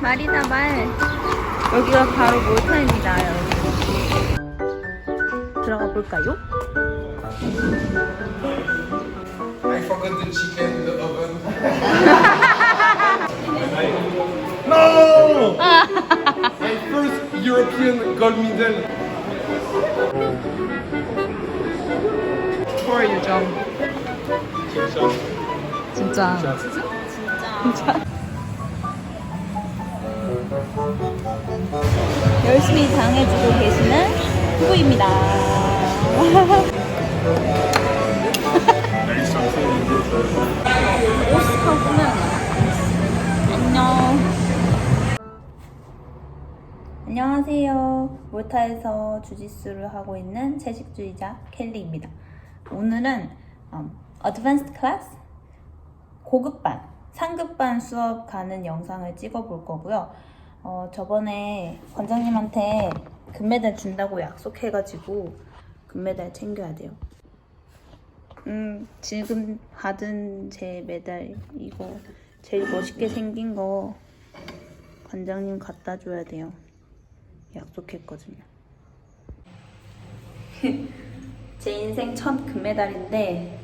말이다 말. 여기가 바로 몰타입니다, 여러분. 들어가 볼까요? I forgot the chicken in the oven. no! My first European gold medal. For you, 점. 진짜. 진짜. 열심히 당해주고 계시는 후보입니다. 오스카구나. 안녕. 안녕하세요. 몰타에서 주짓수를 하고 있는 채식주의자 켈리입니다. 오늘은 음, 어드밴스드 클래스 고급반, 상급반 수업 가는 영상을 찍어볼 거고요. 어, 저번에 관장님한테 금메달 준다고 약속해가지고 금메달 챙겨야 돼요. 음, 지금 받은 제 메달 이거 제일 멋있게 생긴 거 관장님 갖다 줘야 돼요. 약속했거든요. 제 인생 첫 금메달인데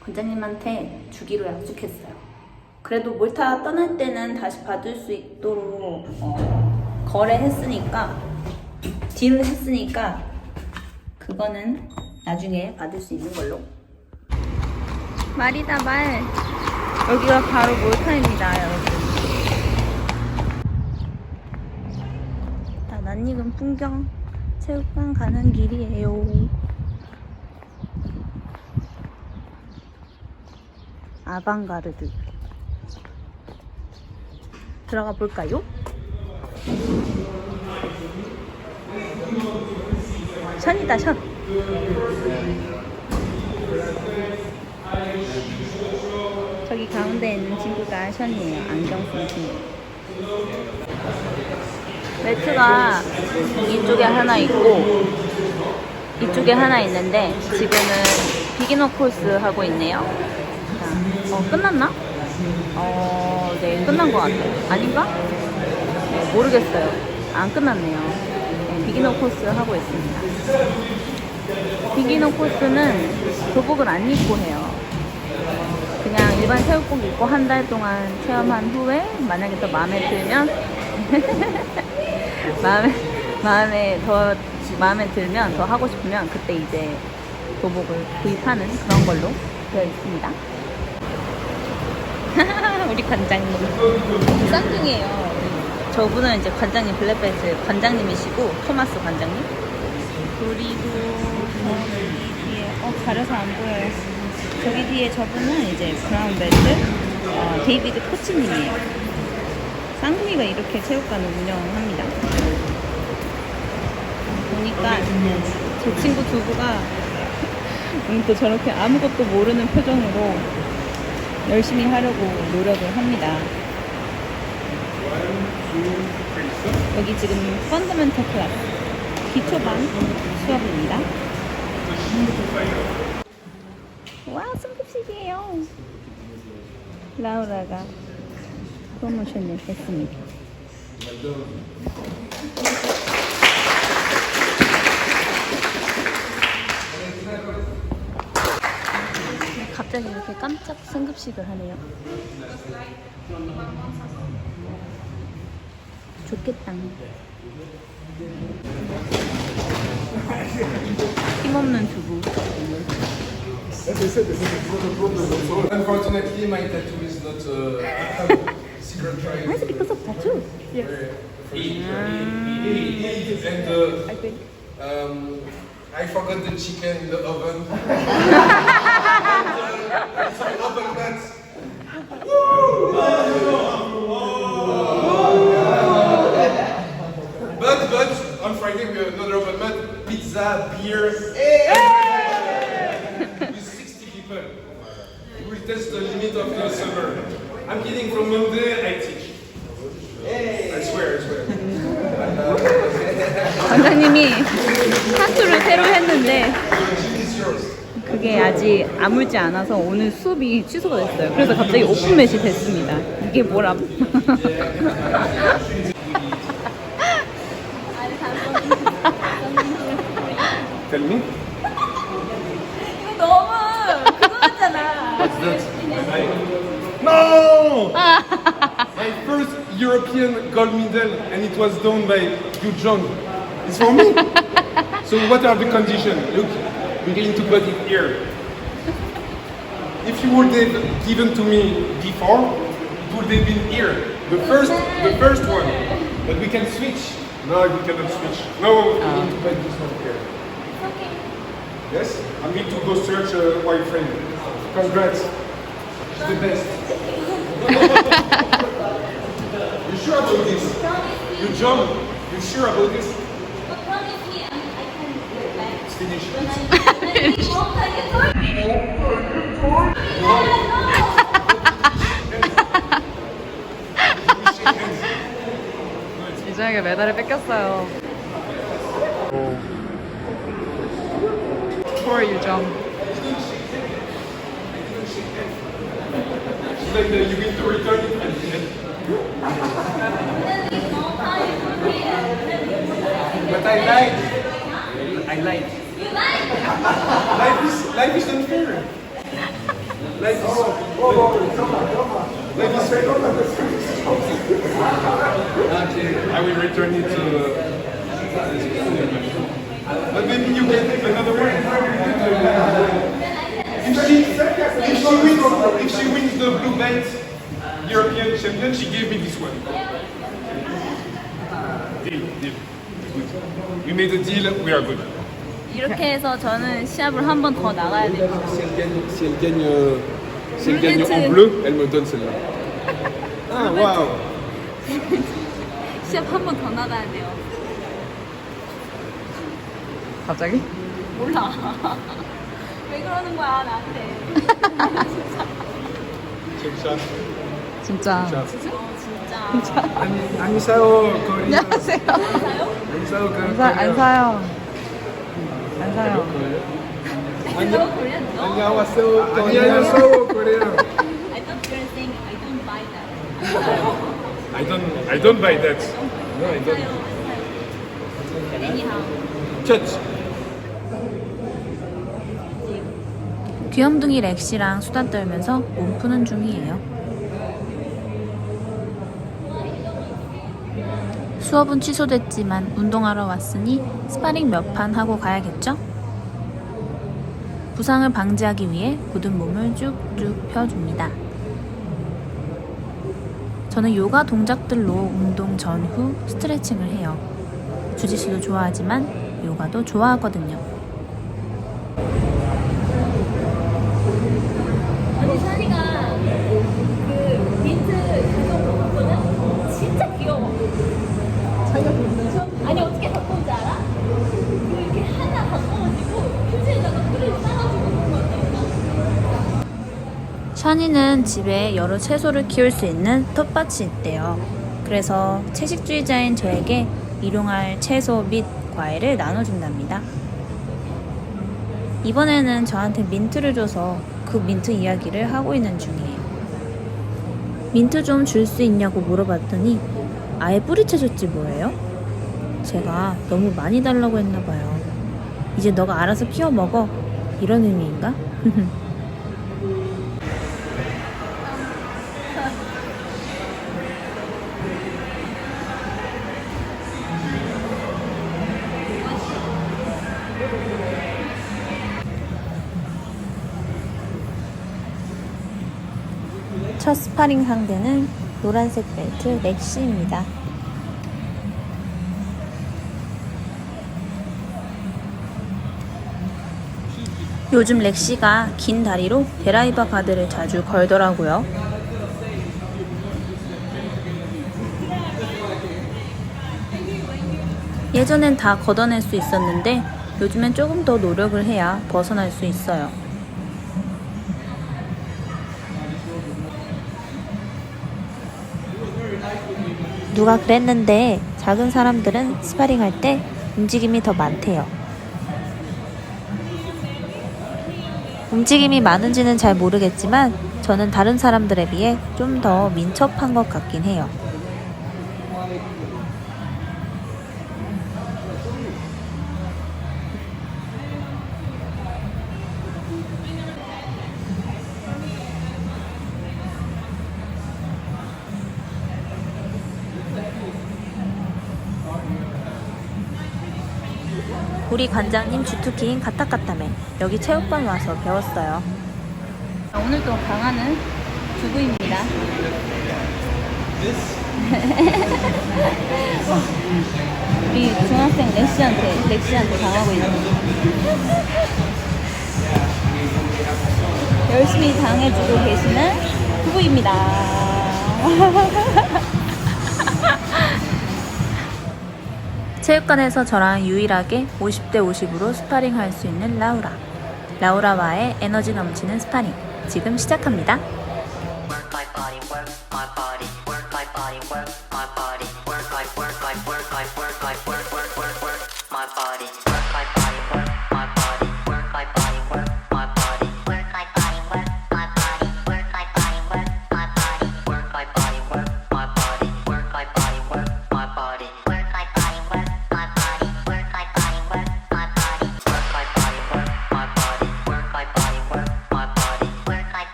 관장님한테 주기로 약속했어요. 그래도 몰타 떠날 때는 다시 받을 수 있도록 어, 거래했으니까 딜을 했으니까 그거는 나중에 받을 수 있는 걸로. 말이다 말. 여기가 바로 몰타입니다, 여러분. 다 낯익은 풍경 체육관 가는 길이에요. 아방가르드. 들어가 볼까요? 션이다, 션. 저기 가운데 있는 친구가 션이에요. 안경 쓴 친구. 매트가 이쪽에 하나 있고 이쪽에 하나 있는데 지금은 비기너 코스 하고 있네요. 자, 어 끝났나? 어, 네 끝난 것 같아요. 아닌가? 네, 모르겠어요. 안 끝났네요. 네, 비기너 코스 하고 있습니다. 비기너 코스는 교복을 안 입고 해요. 그냥 일반 체육복 입고 한 달 동안 체험한 후에 만약에 더 마음에 들면 마음에 마음에 더 마음에 들면 더 하고 싶으면 그때 이제 교복을 구입하는 그런 걸로 되어 있습니다. 우리 관장님 쌍둥이에요. 저분은 이제 관장님 블랙벨트 관장님이시고 토마스 관장님. 그리고 저기 뒤에 어 가려서 안 보여요. 저기 뒤에 저분은 이제 브라운 벨트 어, 데이비드 코치님이에요. 쌍둥이가 이렇게 체육관을 운영합니다. 보니까 제 친구 두부가 오늘 또 저렇게 아무것도 모르는 표정으로 열심히 하려고 노력을 합니다. 여기 지금 펀더멘터 클래스 기초반 수업입니다. 와, 승급식이에요. 라우라가 프로모션을 했습니다. 갑자기 이렇게 깜짝 승급식을 하네요. 좋겠다. 힘없는 두부. Unfortunately, my tattoo is not a secret Why trial. is it because of tattoo? And uh, um, I forgot the chicken in the oven. Some oven mats. But but on Friday we have another open mat, pizza, beer, with 60 people. We will test the limit of the summer. I'm kidding. From Monday I teach. I swear, I swear. 관장님이 아직 아물지 않아서 오늘 수업이 취소가 됐어요. 그래서 갑자기 오픈 매시 됐습니다. 이게 뭐람? Tell me. 너무 그거 같잖아. No! My first European gold medal, and it was done by Yu Jong. It's for me. so what are the conditions? Look, we're going to put it here. If you would have given to me before, it would have been here. The first, the first one. But we can switch. No, we cannot switch. No, we need to oh. put this one here. Yes, I'm going to go search uh, a boyfriend. Congrats. She's the best. you sure about this? You jump. You sure about this? It's finished. 이정에게 메달을 뺏겼어요. Poor 유정. Uh, you. But I like. I like. life is life is unfair. Life is. Life is fair. I will return it to. But maybe you get another one. If she, if she wins, if she wins the blue belt European champion, she gave me this one. Deal, deal. Good. We made a deal. We are good. 이렇게 해서 저는 시합을 한 번 더 나가야 돼요. Si elle gagne, si elle gagne, euh, si elle gagne Bleu, en bleu, elle me donne celle-là. Ah, waouh! 시합 한 번 더 나가야 돼요. 갑자기? 몰라. 왜 그러는 거야 나한테? 진짜. 진짜. 어 진짜. 안 사요, 거리. 안녕하세요. 안 사요, 안, 사, 안 사요. 안 사요. 너 코리안 너? 안녕하세요, 안녕하세요, 코리아. I thought you were saying I don't buy that. I don't, I don't buy that. No, I don't. Touch. 귀염둥이 렉시랑 수다 떨면서 몸 푸는 중이에요. 수업은 취소됐지만 운동하러 왔으니 스파링 몇 판 하고 가야겠죠? 부상을 방지하기 위해 굳은 몸을 쭉쭉 펴줍니다. 저는 요가 동작들로 운동 전후 스트레칭을 해요. 주지 씨도 좋아하지만 요가도 좋아하거든요. 샤니는 집에 여러 채소를 키울 수 있는 텃밭이 있대요 그래서 채식주의자인 저에게 일용할 채소 및 과일을 나눠준답니다 이번에는 저한테 민트를 줘서 그 민트 이야기를 하고 있는 중이에요. 민트 좀 줄 수 있냐고 물어봤더니 아예 뿌리채 줬지 뭐예요? 제가 너무 많이 달라고 했나 봐요. 이제 너가 알아서 키워 먹어. 이런 의미인가? 첫 스파링 상대는 노란색 벨트 렉시입니다. 요즘 렉시가 긴 다리로 데라이버 가드를 자주 걸더라고요. 예전엔 다 걷어낼 수 있었는데 요즘엔 조금 더 노력을 해야 벗어날 수 있어요. 누가 그랬는데 작은 사람들은 스파링 할 때 움직임이 더 많대요. 움직임이 많은지는 잘 모르겠지만 저는 다른 사람들에 비해 좀 더 민첩한 것 같긴 해요. 우리 관장님 주특기인 가타카타메 여기 체육관 와서 배웠어요. 오늘도 강하는 두부입니다. 우리 중학생 렉시한테 렉시한테 당하고 있는. 열심히 당해주고 계시는 두부입니다. 체육관에서 저랑 유일하게 50대 50으로 스파링 할 수 있는 라우라. 라우라와의 에너지 넘치는 스파링. 지금 시작합니다. work my body, work my body, work my body, work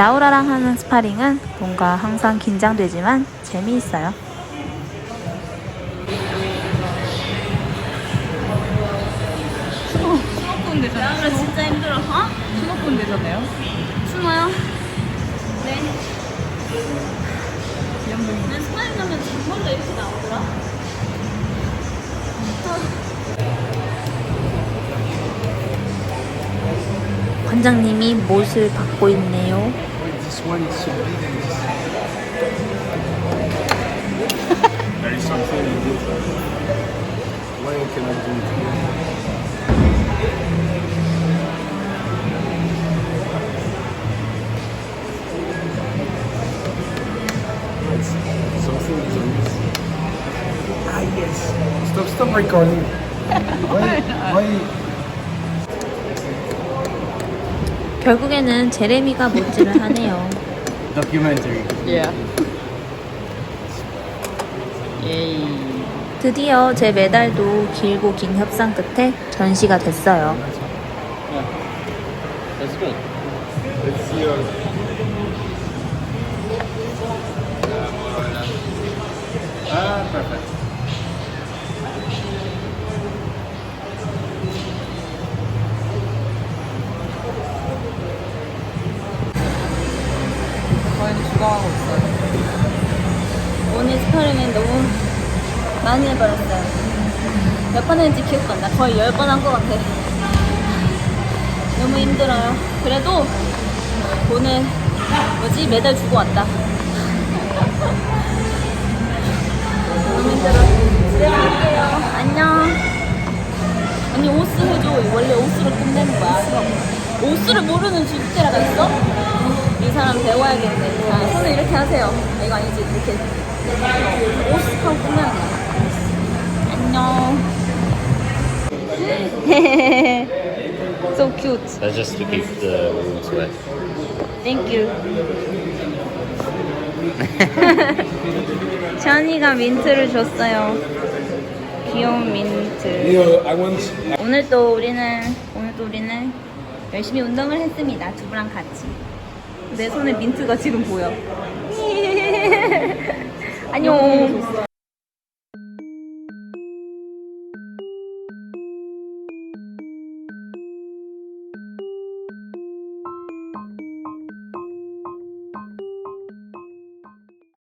라우라랑 하는 스파링은 뭔가 항상 긴장되지만 재미있어요. 수목군 되잖아요. 라우라 진짜 힘들어. 어? 수목군 되잖아요. 숨어요? 네. 난 스파링 하면 정말로 이렇게 나오더라. 관장님이 못을 받고 있네요. something is on this. Ah, yes. Stop, stop recording. 결국에는 제레미가 못질을 하네요. documentary? Yeah. 예이. 드디어 제 메달도 길고 긴 협상 끝에 전시가 됐어요. That's good. Let's see uh, Ah, perfect. 많이 해버렸어요. 몇 번 했는지 기억도 안 나. 거의 열 번 한 것 같아. 너무 힘들어요. 그래도 오늘 뭐지 메달 주고 왔다. 너무 힘들어. 집에 갈게요. 안녕. 언니 오스 해줘. 원래 오스로 끝내는 거야. 오스를 모르는 주스테라가 있어? 이 사람 배워야겠네. 아, 손을 이렇게 하세요. 아, 이거 아니지. 이렇게. 오스 하고 돼. 안 녕. so cute. That's just to keep the wounds wet. Thank you. 샤니가 민트를 줬어요. 귀여운 민트. 오늘 또 우리는 오늘 또 우리는 열심히 운동을 했습니다. 두부랑 같이. 내 손에 민트가 지금 보여. 안녕.